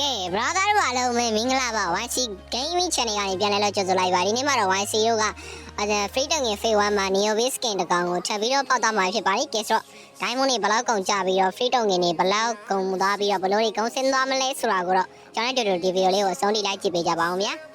ကဲ brother တို့အားလုံးပဲမင်္ဂလာပါ YC Gaming Channel ကနေပြန်လဲလို့ကြိုဆိုလိုက်ပါဒီနေ့မှာတော့ YC တို့ကအဲ Free Tag ငယ် Phase 1မှာ Neo Base Skin တကောင်ကိုထပ်ပြီးတော့ပေါက်သွားမှာဖြစ်ပါတယ်ကဲဆိုတော့ Diamond တွေဘယ်လောက်ကုန်ကြပြီးတော့ Free Tag ငယ်တွေဘယ်လောက်ကုန်သွားပြီးတော့ဘယ်လိုတွေကုန်စင်သွားမလဲဆိုတာကိုတော့ကျွန်တော်တို့ဒီဗီဒီယိုလေးကိုအဆုံးထိလိုက်ကြည့်ပေးကြပါအောင်ဗျာ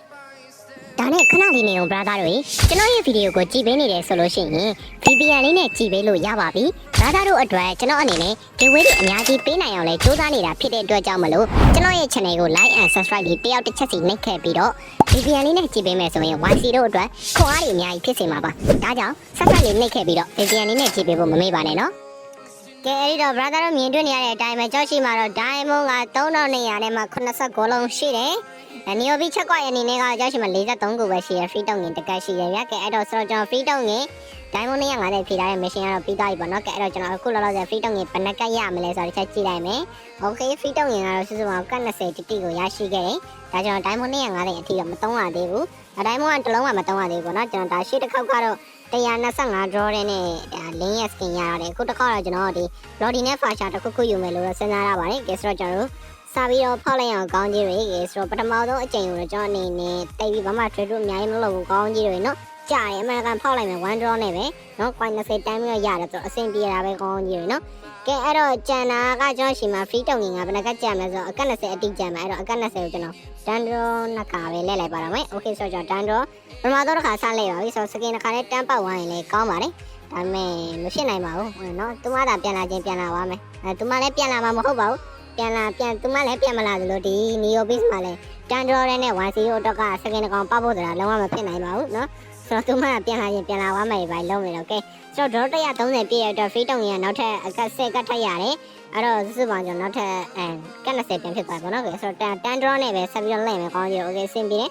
ဒါနဲ့ခဏလေးနေအောင် brother တို့ကျွန်တော်ရဲ့ဗီဒီယိုကိုကြည့်ပေးနေတယ်ဆိုလို့ရှိရင် VPN လေးနဲ့ကြည့်ပေးလို့ရပါပြီ။ brother တို့အတွက်ကျွန်တော်အနေနဲ့ဒီဝေးတွေအများကြီးပေးနိုင်အောင်လဲစူးစမ်းနေတာဖြစ်တဲ့အတွက်ကြောင့်မလို့ကျွန်တော်ရဲ့ channel ကို like and subscribe လေးတယောက်တစ်ချက်စီနှိပ်ခဲ့ပြီးတော့ VPN လေးနဲ့ကြည့်ပေးမယ်ဆိုရင် YC တို့အတွက်ခွန်အားတွေအများကြီးဖြစ်စေမှာပါ။ဒါကြောင့် subscribe လေးနှိပ်ခဲ့ပြီးတော့ VPN လေးနဲ့ကြည့်ပေးဖို့မမေ့ပါနဲ့နော်။ကဲအဲ့ဒီတော့ brother တို့မြင်တွေ့နေရတဲ့အတိုင်းပဲကြောက်ရှိမှာတော့ diamond က3200နဲ့မှ89လုံးရှိတယ်။အ နီယိုဘီချက်ကွက်ရဲ့အနေနဲ့ကကြောက်ရှိမှာ43ခုပဲရှိရ free တောင်းငင်တကက်ရှိရဗျာ။ကဲအဲ့တော့ဆိုတော့ကျွန်တော် free တောင်းငင် diamond 250ဖြည့်ထားတဲ့ machine ကတော့ပြီးသွားပြီပေါ့နော်။ကဲအဲ့တော့ကျွန်တော်အခုလောလောဆယ် free တောင်းငင်ဘယ်နှကက်ရမလဲဆိုတော့တစ်ချက်ကြည့်လိုက်မယ်။ okay free တောင်းငင်ကတော့စုစုပေါင်းကတ်20တိတိကိုရရှိခဲ့တယ်။ဒါကျွန်တော် diamond 250အထိတော့မသုံးရသေးဘူး။ဒါ diamond ကတစ်လုံးမှမသုံးရသေးဘူးပေါ့နော်။ကျွန်တော်ဒါရှေ့တစ်ခေါက်ကတော့125 draw တဲ့နဲ့ဒါ link ရဲ့ skin ရရတယ်အခုတစ်ခါတော့ကျွန်တော်ဒီ bloody နဲ့ fascia တစ်ခုခုယူမယ်လို့တော့စဉ်းစားရပါတယ်ကဲဆိုတော့ကျွန်တော်တို့ စပြီးတော့ဖောက်လိုက်အောင်ကောင်းကြီးတွေကဲဆိုတော့ပထမဆုံးအချိန်ကိုတော့ကျွန်တော်အနေနဲ့တိတ်ပြီးဘာမှ trade တို့အများကြီးမလုပ်ဘူးကောင်းကြီးတွေနော်ကြားတယ်အမှန်ကန်ဖောက်လိုက်မယ် one draw နဲ့ပဲနော် coin 20တန်းပြီးတော့ရတယ်ဆိုတော့အဆင်ပြေတာပဲကောင်းကြီးတွေနော်ကဲအဲ့တော့ကျန်တာကကျွန်တော်ရှိမှာ free တုံငင်ကဘယ်နှကကြံမလဲဆိုတော့အကက်20အတိကြံမယ်အဲ့တော့အကက်20ကိုကျွန်တော် dan draw နှစ်ခါပဲလဲလိုက်ပါတော့မယ် okay ဆိုတော့ကျွန်တော် dan draw ပထမဆုံးတစ်ခါစလိုက်ပါပြီဆိုတော့ skin တစ်ခါနဲ့တန်းပတ်ဝိုင်းရင်လည်းကောင်းပါတယ်ဒါပေမဲ့မဖြစ်နိုင်ပါဘူးเนาะသူမသာပြန်လာခြင်းပြန်လာသွားမယ်အဲသူမလည်းပြန်လာမှာမဟုတ်ပါဘူး ပြန်လာပြန်သူမလည်းပြန်မလာသလိုဒီ neo base မှာလည်းတန်ဒရော်ရဲနဲ့ YC တို့တော့ကစကင်တကောင်ပတ်ဖို့ဆိုတာလုံးဝမဖြစ်နိုင်ပါဘူးเนาะဆိုတော့သူမကပြန်လာရင်ပြန်လာသွားမယ်ပဲလုံးမယ်တော့ကဲဆိုတော့ draw 130ပြည့်ရတော့ free တုံရင်နောက်ထပ်အက10ကတ်ထပ်ရတယ်အဲ့တော့စုစုပေါင်းကျွန်တော်နောက်ထပ်အဲကတ်20ပြန်ဖြစ်သွားပါတော့ကဲဆိုတော့တန်တန် draw နဲ့ပဲဆက်ပြီးတော့လဲမယ်ကောင်းကြီး okay စင်ပြီးတယ်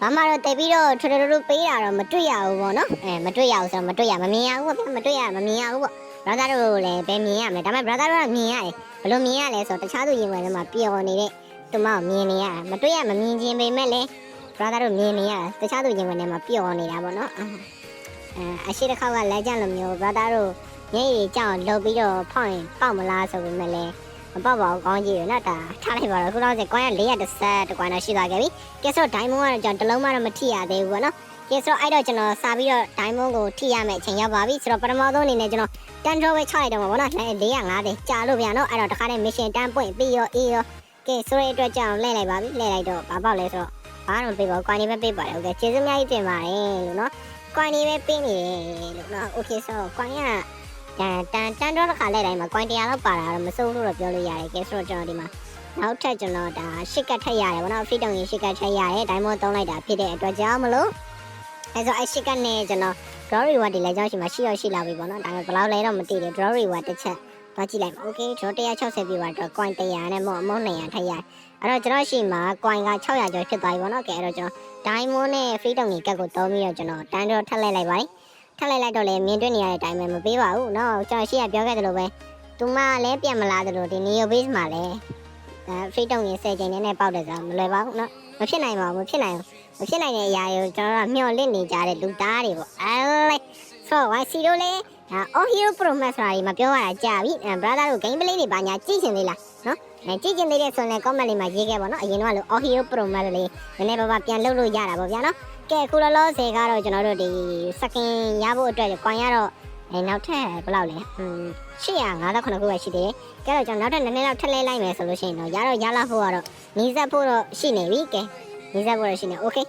ဘာမှတော့တိတ်ပြီးတော့ထွထွထွပေးတာတော့မတွေ့ရဘူးပေါ့နော်အဲမတွေ့ရဘူးဆိုတော့မတွေ့ရမမြင်ရဘူးပေါ့မတွေ့ရမမြင်ရဘူးပေါ့ brother တို့လည်းပဲမြင်ရမယ်ဒါပေမဲ့ brother တို့ကမြင်ရတယ် ဘယ်လိုမြင်ရလဲဆိုတော့တခြားသူရင်ဝင်ထဲမှာပျော်နေတဲ့သူမကိုမြင်နေရတာမတွေ့ရမမြင်ခြင်းပေမဲ့လည်း brother တို့မြင်နေရတာတခြားသူရင်ဝင်ထဲမှာပျော်နေတာပေါ့နော်အဲအရှိတစ်ခေါက်ကလက်ကျန်လိုမျိုး brother တို့ညရည်ကြောင်လှုပ်ပြီးတော့ဖောက်ရင်ပေါက်မလားဆိုပေမဲ့လည်းမပေါက်ပါဘူးကောင်းကြီးရနော်ဒါထားလိုက်ပါတော့ခုတော့စေကွမ်းရ430တကွမ်းတော့ရှိသွားခဲ့ပြီကဲဆိုတော့ diamond ကတော့ကျွန်တော်တစ်လုံးမှတော့မထိရသေးဘူးပေါ့နော် ကဲဆိုတော့အဲ့တော့ကျွန်တော်စာပြီးတော့ diamond ကိုထိရမယ်အချိန်ရောက်ပါပြီဆိုတော့ပထမဆုံးအနေနဲ့ကျွန်တော် tan draw ပဲချလိုက်တော့မှာဗောနော်450ကြာလို့ဗျာနော်အဲ့တော့တခါနဲ့ mission tan point ပြီးရော A ရောကဲဆိုတဲ့အတွက်ကြောင့်လဲလိုက်ပါပြီလဲလိုက်တော့ဘာပေါက်လဲဆိုတော့ဘာတော့ပေးပါ quantity ပဲပေးပါတယ်ဟုတ်ကဲ့ကျေးဇူးအများကြီးတင်ပါတယ်လို့နော် quantity ပဲပေးနေတယ်လို့နော် okay ဆိုတော့ quantity ကတန်တန် tan draw တစ်ခါလဲတိုင်းမှာ quantity လောက်ပါတာတော့မစိုးလို့တော့ပြောလို့ရတယ်ကဲဆိုတော့ကျွန်တော်ဒီမှာနောက်ထပ်ကျွန်တော်ဒါရှစ်ကတ်ထက်ရတယ်ဗောနော် freedom ရှစ်ကတ်ထက်ရတယ် diamond သုံးလိုက်တာဖြစ်တဲ့အတွက်ကြောင့်မလို့ အဲဆိုအရှစ်ကတ်နဲ့ကျွန်တော် draw reward တွေလည်းကြောက်ရှိမှာရှိရရှိလာပြီပေါ့နော်ဒါပေမဲ့ဘယ်လောက်လဲတော့မသိဘူး draw reward တစ်ချက်သွားကြည့်လိုက်ပါ okay draw 160ပြပါတော့ coin 100နဲ့မို့အမုန်း200ထက်ရအဲ့တော့ကျွန်တော်ရှိမှာ coin က600ကျော်ဖြစ်သွားပြီပေါ့နော်ကဲအဲ့တော့ကျွန်တော် diamond နဲ့ free တုံကြီးကတ်ကိုသုံးပြီးတော့ကျွန်တော်တန်းတော့ထက်လိုက်လိုက်ပါတယ်ထက်လိုက်လိုက်တော့လည်းမြင်တွေ့နေရတဲ့အတိုင်းပဲမပေးပါဘူးနော်ကျွန်တော်ရှိရပြောခဲ့တယ်လို့ပဲသူမလည်းပြန်မလာသလိုဒီ neo base မှာလည်းအဲ free တုံကြီး10ချိန်နဲ့နဲ့ပေါက်တယ်ဆိုတော့မလွယ်ပါဘူးနော် မဖြစ်နိုင်ပါဘူးမဖြစ်နိုင်ဘူးမဖြစ်နိုင်တဲ့အရာတွေကိုကျွန်တော်ကမျှော်လင့်နေကြတဲ့လူသားတွေပေါ့အဲလိုက်ဆိုတော့ YC တို့လည်းဒါ All Hero Pro Max ဆိုတာကြီးမပြောရတာကြာပြီအဲ brother တို့ game play တွေပါညာကြည့်ချင်သေးလားနော်အဲကြည့်ချင်သေးတဲ့ဆိုရင် comment လေးမှာရေးခဲ့ပါတော့အရင်တော့လို့ All Hero Pro Max လေးနည်းနည်းပါးပါးပြန်လုပ်လို့ရတာပေါ့ဗျာနော်ကဲခုလောလောဆယ်ကတော့ကျွန်တော်တို့ဒီ second ရဖို့အတွက်ကွန်ရတော့ အဲနောက်ထပ်ဘယ်လောက်လဲอืม858ခုပဲရှိသေးတယ်ကဲတော့ကျွန်တော်နောက်ထပ်နည်းနည်းတော့ထက်လဲလိုက်မယ်ဆိုလို့ရှိရင်တော့ရတော့ရလာဖို့ကတော့နီးစပ်ဖို့တော့ရှိနေပြီကဲနီးစပ်ဖို့တော့ရှိနေ okay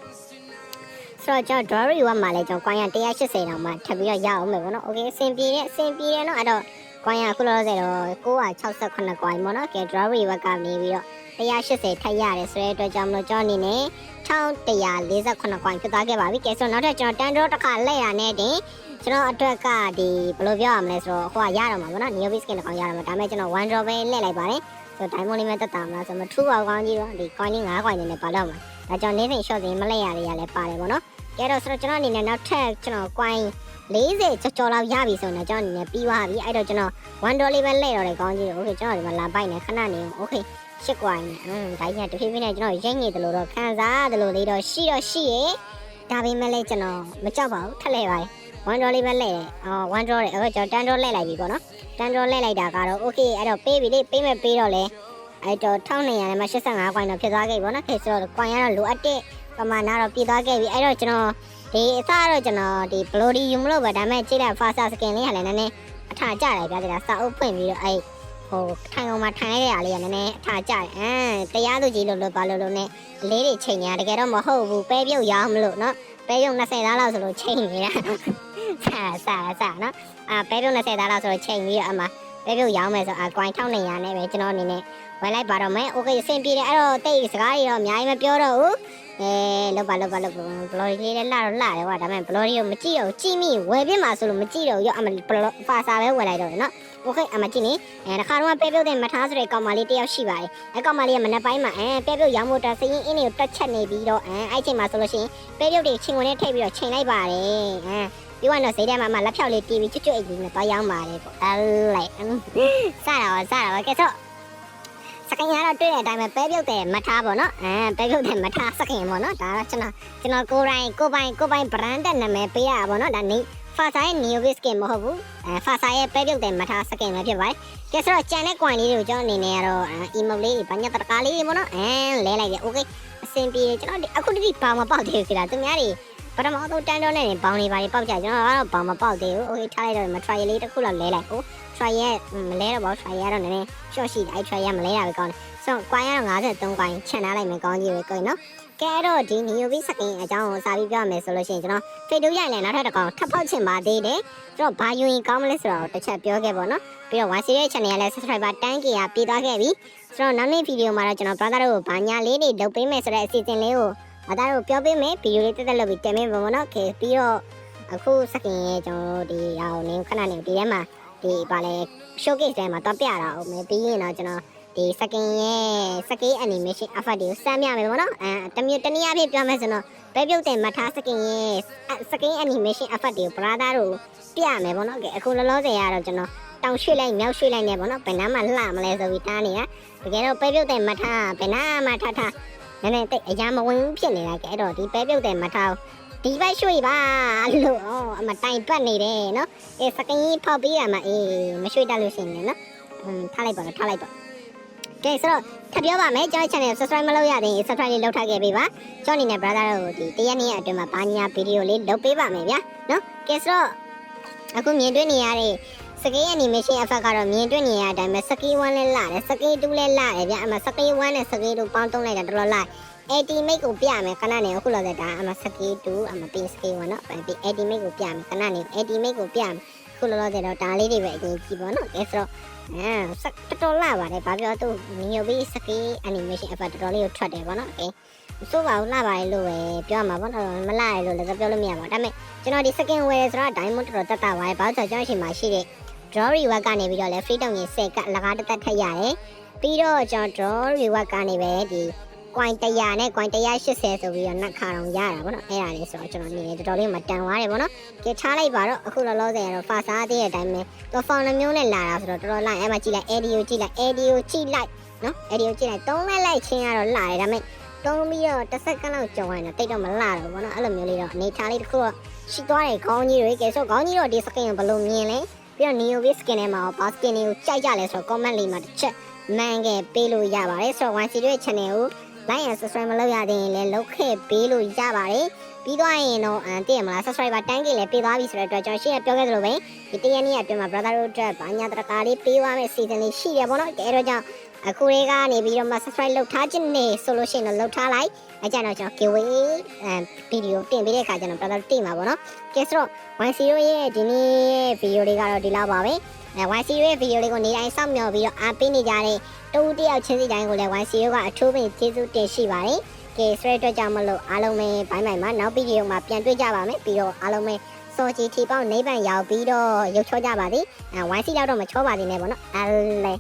ဆိုတော့ကျွန်တော် Dory 1မှာလည်းကျွန်တော် coin 180တောင်မှထပ်ပြီးတော့ရအောင်မယ်ပေါ့နော် okay အဆင်ပြေတဲ့အဆင်ပြေတယ်နော်အဲ့တော့ coin ကခုလောဆယ်တော့968 coin ပေါ့နော်ကဲ Dory 1ကနေပြီးတော့180ထပ်ရတယ်ဆိုတဲ့အတွက်ကြောင့်မလို့ကျွန်တော်အနေနဲ့1148 coin ဖြစ်သွားခဲ့ပါပြီကဲဆိုတော့နောက်ထပ်ကျွန်တော် Tandro တစ်ခါလဲရတဲ့တင် ကျွန်တော်အတွက်ကဒီဘယ်လိုပြောရမလဲဆိုတော့ဟိုကရတော့မှာပေါ့နော် neo skin တစ်ကောင်ရတော့မှာဒါပေမဲ့ကျွန်တော် one draw ပဲလဲလိုက်ပါတယ်ဆိုတော့ diamond လေးပဲတက်တာမလားဆိုတော့မထူပါဘူးကောင်းကြီးတော့ဒီ coin လေး9 coin နဲ့ပါတော့မှာဒါကြောင့်နေနေ short စင်မလဲရလေးရလဲပါတယ်ပေါ့နော်ကဲတော့ဆိုတော့ကျွန်တော်အနေနဲ့နောက်ထပ်ကျွန်တော် coin 40ကျော်ကျော်လောက်ရပြီဆိုတော့ကျွန်တော်အနေနဲ့ပြီးသွားပြီအဲ့တော့ကျွန်တော်1 dollar ပဲလဲတော့တယ်ကောင်းကြီးโอเคကျွန်တော်ဒီမှာလာပိုက်နေခဏနေโอเคရှစ်ကွိုင်းနဲ့อืมဒါကြီးကတဖြည်းဖြည်းနဲ့ကျွန်တော်ရိတ်ငိတယ်လို့တော့ခံစားရတယ်လို့လေးတော့ရှိတော့ရှိရဲ့ဒါပေမဲ့လည်းကျွန်တော်မကြောက်ပါဘူးထက်လဲပါတယ် 1 dollar ပဲလဲတယ်အော်1 dollar အခုကျွန်တော်10 dollar လဲလိုက်ပြီပေါ့နော်10 dollar လဲလိုက်တာကတော့ okay အဲ့တော့ပေးပြီလေပေးမဲ့ပေးတော့လဲအဲ့တော့1200နဲ့မှ85 coin တော့ဖြစ်သွားခဲ့ပြီပေါ့နော်ကဲဆိုတော့ coin ကတော့လိုအပ်တဲ့ပမာဏတော့ပြည့်သွားခဲ့ပြီအဲ့တော့ကျွန်တော်ဒီအစတော့ကျွန်တော်ဒီ bloody ယူမလို့ပဲဒါပေမဲ့ကြည့်လိုက် faster skin လေးကလည်းနည်းနည်းအထာကြတယ်ဗျာဒါစာအုပ်ဖွင့်ပြီးတော့အဲ့ဟိုထိုင်အောင်မှာထိုင်ရတဲ့အားလေးကနည်းနည်းအထာကြတယ်အမ်တရားသူကြီးလို့လို့ပါလို့လို့ ਨੇ လေးတွေချိန်နေတာတကယ်တော့မဟုတ်ဘူးပဲပြုတ်ရောင်းမလို့နော်ပဲ ပြုတ်20သားလောက်ဆိုလို့ချိန်နေတာဆာဆာဆာနော်အာပဲပြုတ်20သားလောက်ဆိုလို့ချိန်ပြီးတော့အမှပဲပြုတ်ရောင်းမယ်ဆိုအာ coin 1200နဲ့ပဲကျွန်တော်အနေနဲ့ဝယ်လိုက်ပါတော့မယ်โอเคအဆင်ပြေတယ်အဲ့တော့တိတ်စကားတွေတော့အများကြီးမပြောတော့ဘူးအဲလောက်ပါလောက်ပါလောက်ပါဘလော်ဒီလေးလည်းလှတော့လှတယ်ကွာဒါပေမဲ့ဘလော်ဒီကိုမကြည့်တော့ကြည့်မိဝယ်ပြမှာဆိုလို့မကြည့်တော့ရောအမဖာစာပဲဝယ်လိုက်တော့တယ်နော် ဟိုခိုက်အမကြည့်နေအဲတခါတော့ပဲပြုတ်တဲ့မထားဆိုတဲ့ကောင်မလေးတယောက်ရှိပါတယ်အဲကောင်မလေးကမနက်ပိုင်းမှာအဲပဲပြုတ်ရောင်းမို့တာစရင်အင်းတွေကိုတွက်ချက်နေပြီးတော့အဲအဲ့ချိန်မှာဆိုလို့ရှိရင်ပဲပြုတ်တွေချိန်ဝင်နဲ့ထိပ်ပြီးတော့ချိန်လိုက်ပါတယ်အဲပြီးတော့ဈေးထဲမှာမှလက်ဖြောက်လေးတီးပြီးချွတ်ချွတ်အိပ်ပြီးနဲ့တော့ရောင်းပါတယ်ပေါ့အဲလိုက်စတာပါစတာပါကဲဆိုစကင်ရတော့တွေ့တဲ့အတိုင်းပဲပဲပြုတ်တယ်မထားပေါ့နော်အဲပဲပြုတ်တယ်မထားစကင်ပေါ့နော်ဒါတော့ကျွန်တော်ကျွန်တော်ကိုယ်တိုင်ကိုယ်ပိုင်ကိုယ်ပိုင် brand နာမည်ပေးရတာပေါ့နော်ဒါနေ ဖာစာရဲ့ neo base skin မဟုတ်ဘူးအဲဖာစာရဲ့ပဲပြုတ်တဲ့မထားစကင်ပဲဖြစ်ပါတယ်ကဲဆိုတော့ကြံတဲ့ coin လေးတွေကိုကျွန်တော်အနေနဲ့ကတော့ emote လေးဘာညတတကားလေးပေါ့နော်အဲလဲလိုက်တယ် okay အဆင်ပြေတယ်ကျွန်တော်အခုတတိဘာမပေါက်သေးဘူးခင်ဗျာသူများတွေပထမဆုံးတန်းတော့နဲ့ဘောင်းနေပါလေပေါက်ကြကျွန်တော်ကတော့ဘာမပေါက်သေးဘူး okay ထားလိုက်တော့မ try လေးတစ်ခုလောက်လဲလိုက်ဟုတ် try ရဲ့မလဲတော့ဘော try ရတော့နည်းနည်း short ရှိတယ်အဲ try ရမလဲတာပဲကောင်းတယ် ဆိုတော့ coin ကတော့53 coin ချန်ထားလိုက်မယ်ကောင်းကြီးပဲကိုနော်ကဲတော့ဒီ new base skin အကြောင်းကိုစာပြီးပြောရမယ်ဆိုလို့ရှိရင်ကျွန်တော် Facebook ရိုက်လဲနောက်ထပ်တစ်ကောင်ထပ်ဖောက်ချင်ပါသေးတယ်ကျွန်တော်ဘာယူရင်ကောင်းမလဲဆိုတော့တစ်ချက်ပြောခဲ့ပါတော့ပြီးတော့ one series channel ရဲ့ subscriber တန်းကြီးကပြေးသွားခဲ့ပြီဆိုတော့နောက်နေ့ဗီဒီယိုမှာတော့ကျွန်တော် brother တို့ကိုဘာညာလေးတွေလုပ်ပေးမယ်ဆိုတဲ့အစီအစဉ်လေးကိုဘာသာတို့ပြောပေးမယ်ဗီဒီယိုလေးတက်တက်လုပ်ပြီးတင်ပေးပါမနော်ခေပြီးတော့အခုစကင်ရဲ့ကျွန်တော်ဒီဟာကိုနေခဏနေဒီထဲမှာဒီပါလဲ showcase ထဲမှာတော့ပြတာအောင်မယ်ပြီးရင်တော့ကျွန်တော် ဒီစကင်ရဲ့စကေး animation effect တွေကိုစမ်းပြမယ်ပေါ့နော်အဲတမျိုးတနည်းအားဖြင့်ပြောမယ်ဆိုတော့ဘဲပြုတ်တဲ့မထားစကင်ရဲ့စကင် animation effect တွေကို brother တို့ပြမယ်ပေါ့နော်ကဲအခုလောလောဆယ်ကတော့ကျွန်တော်တောင်ရွှေ့လိုက်မြောက်ရွှေ့လိုက်နေပေါ့နော်ဘယ်နားမှလှမလဲဆိုပြီးတားနေတာတကယ်တော့ပဲပြုတ်တဲ့မထားဘယ်နားမှထထနည်းနည်းတိတ်အရာမဝင်ဖြစ်နေတာကဲတော့ဒီပဲပြုတ်တဲ့မထားဒီဘက်ရွှေ့ပါလို့အမတိုင်ပတ်နေတယ်နော်အဲစကင်ကြီးဖောက်ပြီးရမှာအေးမရွှေ့တတ်လို့ရှိရင်နော်อืมထားလိုက်ပါတော့ထားလိုက်ပါ ကဲဆိုတော့ထပ်ပြောပါမယ်ကျွန်တော် channel subscribe မလုပ်ရသေးရင် subscribe လေးလုပ်ထားခဲ့ပေးပါကျွန်တော်အနေနဲ့ brother တို့ဒီတရက်နေ့အတွင်းမှာဘာညာဗီဒီယိုလေးလုပ်ပေးပါမယ်ဗျာနော်ကဲဆိုတော့အခုမြင်တွေ့နေရတဲ့စကေး animation effect ကတော့မြင်တွေ့နေရတဲ့အတိုင်းပဲစကေး1လဲလာတယ်စကေး2လဲလာတယ်ဗျအမစကေး1နဲ့စကေး2ပေါင်းသုံးလိုက်တာတော်တော်လာ80 make ကိုပြမယ်ခဏနေအခုလောဆယ်ဒါအမစကေး2အမပင်းစကေး1เนาะပြီး80 make ကိုပြမယ်ခဏနေ80 make ကိုပြမယ် အခုလောလောဆယ်တော့ဒါလေးတွေပဲအရင်ကြည့်ပေါ့နော်ကဲဆိုတော့အဲဆက်တော်တော်လာပါတယ်ဘာပြောသူမြုပ်ပြီးစကီ animation အပတ်တော်တော်လေးကိုထွက်တယ်ပေါ့နော်ကဲဆိုပါဦးလာပါတယ်လို့ပဲပြောမှာပေါ့နော်မလာရလို့လည်းပြောလို့မရပါဘူးဒါပေမဲ့ကျွန်တော်ဒီ second wear ဆိုတော့ diamond တော်တော်တက်တာပါတယ်ဘာလို့ဆိုတော့ကျွန်တော်ရှင်မှာရှိတဲ့ drawery work ကနေပြီးတော့လဲ freedom ကြီး10ကအလကားတစ်သက်ထက်ရတယ်ပြီးတော့ကျွန်တော် drawery work ကနေပဲဒီ coin 100နဲ့ coin 180ဆိုပြီးတော့နှက်ခါတော့ရတာဗောနော်အဲ့ဒါလေးဆိုတော့ကျွန်တော်အနေနဲ့တော်တော်လေးမတန်သွားတယ်ဗောနော်ကဲချလိုက်ပါတော့အခုလောလောဆယ်ကတော့ fast စားသေးတဲ့အတိုင်းပဲတော့ founder မျိုးနဲ့လာတာဆိုတော့တော်တော်လိုက်အဲ့မှာကြည့်လိုက် ADO ကြည့်လိုက် ADO ကြည့်လိုက်နော် ADO ကြည့်လိုက်သုံးလိုက်လိုက်ချင်းကတော့လာတယ်ဒါပေမဲ့သုံးပြီးတော့တစ်စက္ကန့်လောက်ကြော်ရင်တော့တိတ်တော့မလာတော့ဘောနော်အဲ့လိုမျိုးလေးတော့အနေထားလေးတစ်ခုတော့ရှိသွားတယ်ခေါင်းကြီးတွေကဲဆိုခေါင်းကြီးတော့ဒီစကင်ကိုဘယ်လိုမြင်လဲပြီးတော့ neo base skin ထဲမှာဘာ skin တွေကိုကြိုက်ကြလဲဆိုတော့ comment လေးမှာတစ်ချက်မှန်ခဲ့ပေးလို့ရပါတယ်ဆိုတော့ 1C ရဲ့ channel ကို like and subscribe မလုပ်ရသေးရင်လည်းလုပ်ခဲ့ပေးလို့ရပါတယ်ပြီးသွားရင်တော့အန်တည့်ရမလား subscriber တန်းကြီးလည်းပေးသွားပြီဆိုတဲ့အတွက်ကျွန်တော်ရှေ့ကပြောခဲ့သလိုပဲဒီတရက်နေ့အတွင်းမှာ brother တို့အတွက်ဘာညာတရကာလေးပေးသွားမယ့် season လေးရှိတယ်ပေါ့နော်အဲတော့ကြောင့်အခုလေးကနေပြီးတော့မှ subscribe လုပ်ထားခြင်းနဲ့ဆိုလို့ရှိရင်တော့လုပ်ထားလိုက်အဲကြတော့ကျွန်တော် giveaway အဲဗီဒီယိုတင်ပေးတဲ့အခါကျတော့ brother တင်ပါပေါ့နော်ကဲဆိုတော့ 1C ရဲ့ဒီနေ့ရဲ့ဗီဒီယိုလေးကတော့ဒီလောက်ပါပဲ အဲ YC ရဲ့ဗီဒီယိုလေးကိုနေတိုင်းစောင့်မျှော်ပြီးတော့အားပေးနေကြတဲ့တူတယောက်ချင်းစီတိုင်းကိုလည်း YC ကအထူးပင်ကျေးဇူးတင်ရှိပါတယ်။ကဲဆွဲအတွက်ကြောင့်မလို့အားလုံးပဲဘိုင်းဘိုင်မှာနောက်ဗီဒီယိုမှာပြန်တွေ့ကြပါမယ်ပြီးတော့အားလုံးပဲစောချီထီပေါင်းနေပန်ရောက်ပြီးတော့ရုပ်ချောကြပါသည်။အဲ YC ရောက်တော့မချောပါသေးနဲ့ပေါ့နော်။အဲလဲ